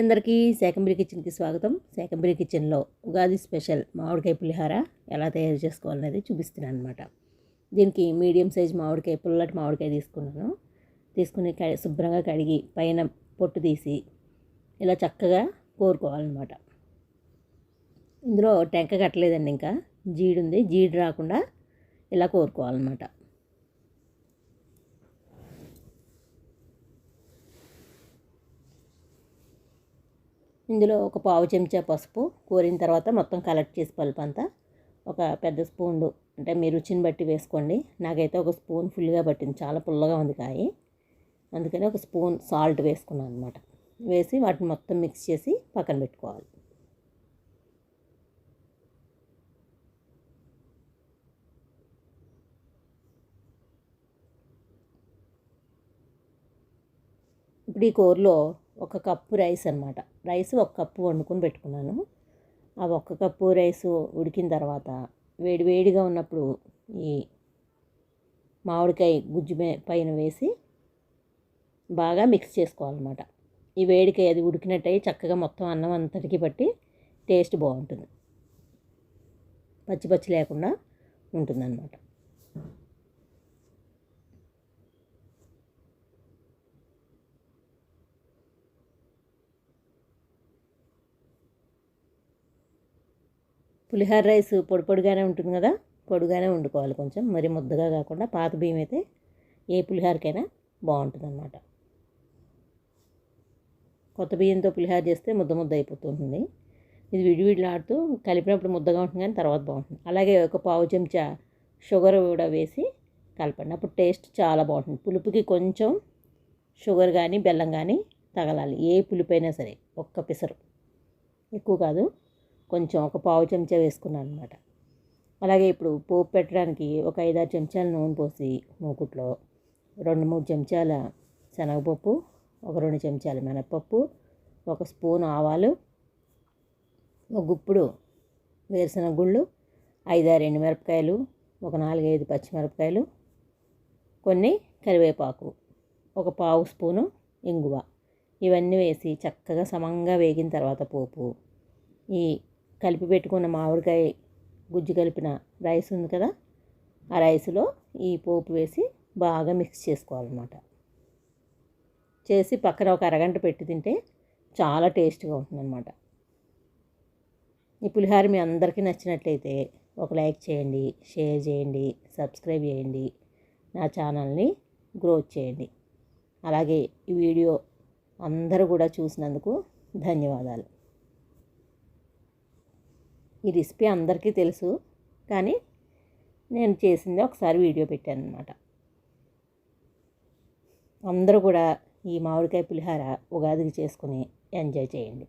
అందరికీ శాకంబరి కిచెన్కి స్వాగతం. శాకంబరి కిచెన్లో ఉగాది స్పెషల్ మామిడికాయ పులిహార ఎలా తయారు చేసుకోవాలనేది చూపిస్తున్నాను అనమాట దీనికి మీడియం సైజ్ మామిడికాయ పుల్లటి మామిడికాయ తీసుకున్నాను. తీసుకుని శుభ్రంగా కడిగి పైన పొట్టు తీసి ఇలా చక్కగా కోరుకోవాలన్నమాట. ఇందులో టెంక కట్టలేదండి ఇంకా. జీడు ఉంది జీడు రాకుండా ఇలా కోరుకోవాలన్నమాట. ఇందులో ఒక పావు చెంచా పసుపు కోరిన తర్వాత మొత్తం కలెక్ట్ చేసి పలుపు అంతా ఒక పెద్ద స్పూన్ అంటే మీ రుచిని బట్టి వేసుకోండి. నాకైతే ఒక స్పూన్ ఫుల్గా పట్టింది చాలా పుల్లగా ఉంది కాయ. అందుకని ఒక స్పూన్ సాల్ట్ వేసుకున్నాను అనమాట వేసి వాటిని మొత్తం మిక్స్ చేసి పక్కన పెట్టుకోవాలి. ఇప్పుడు ఈ కూరలో ఒక కప్పు రైస్ అనమాట రైస్ ఒక కప్పు వండుకొని పెట్టుకున్నాను. ఆ ఒక్క కప్పు రైస్ ఉడికిన తర్వాత వేడి వేడిగా ఉన్నప్పుడు ఈ మామిడికాయ గుజ్జు పైన వేసి బాగా మిక్స్ చేసుకోవాలన్నమాట. ఈ వేడికాయ అది ఉడికినట్టయి చక్కగా మొత్తం అన్నం అంతటికి పట్టి టేస్ట్ బాగుంటుంది. పచ్చి పచ్చి లేకుండా ఉంటుందన్నమాట. పులిహోర రైస్ పొడి పొడిగానే ఉంటుంది కదా పొడిగానే వండుకోవాలి కొంచెం. మరి ముద్దగా కాకుండా పాత బియ్యం అయితే ఏ పులిహోరకైనా బాగుంటుంది అన్నమాట కొత్త బియ్యంతో పులిహోర చేస్తే ముద్ద ముద్ద అయిపోతుంది ఇది విడివిడిలాడుతూ కలిపినప్పుడు ముద్దగా ఉంటుంది కానీ తర్వాత బాగుంటుంది. అలాగే ఒక పావు చెంచా షుగర్ కూడా వేసి కలపండి. అప్పుడు టేస్ట్ చాలా బాగుంటుంది. పులుపుకి కొంచెం షుగర్ కానీ బెల్లం కానీ తగలాలి. ఏ పులిపైనా సరే ఒక్క పిసరు. ఎక్కువ కాదు. కొంచెం ఒక పావు చెంచా వేసుకున్నాను అనమాట అలాగే ఇప్పుడు పోపు పెట్టడానికి ఒక ఐదారు చెంచాల నూనె పోసి మూకుట్లో రెండు మూడు చెంచాల శనగపప్పు ఒక రెండు చెంచాల మినపప్పు ఒక స్పూన్ ఆవాలు ఒక గుప్పుడు వేరుశనగ గుళ్ళు ఐదారు ఎండుమిరపకాయలు ఒక నాలుగైదు పచ్చిమిరపకాయలు కొన్ని కరివేపాకు ఒక పావు స్పూను ఇంగువ. ఇవన్నీ వేసి చక్కగా సమంగా వేగిన తర్వాత పోపు ఈ కలిపి పెట్టుకున్న మామిడికాయ గుజ్జు కలిపిన రైస్ ఉంది కదా ఆ రైస్లో ఈ పోపు వేసి బాగా మిక్స్ చేసుకోవాలన్నమాట. చేసి పక్కన ఒక అరగంట పెట్టి తింటే చాలా టేస్ట్గా ఉంటుందన్నమాట. ఈ పులిహార మీ అందరికీ నచ్చినట్లయితే ఒక లైక్ చేయండి షేర్ చేయండి సబ్స్క్రైబ్ చేయండి నా ఛానల్ని గ్రోత్ చేయండి. అలాగే ఈ వీడియో అందరూ కూడా చూసినందుకు ధన్యవాదాలు. ఈ రెసిపీ అందరికీ తెలుసు కానీ నేను చేసింది ఒకసారి వీడియో పెట్టాను అనమాట అందరూ కూడా ఈ మామిడికాయ పులిహార ఉగాదికి చేసుకుని ఎంజాయ్ చేయండి.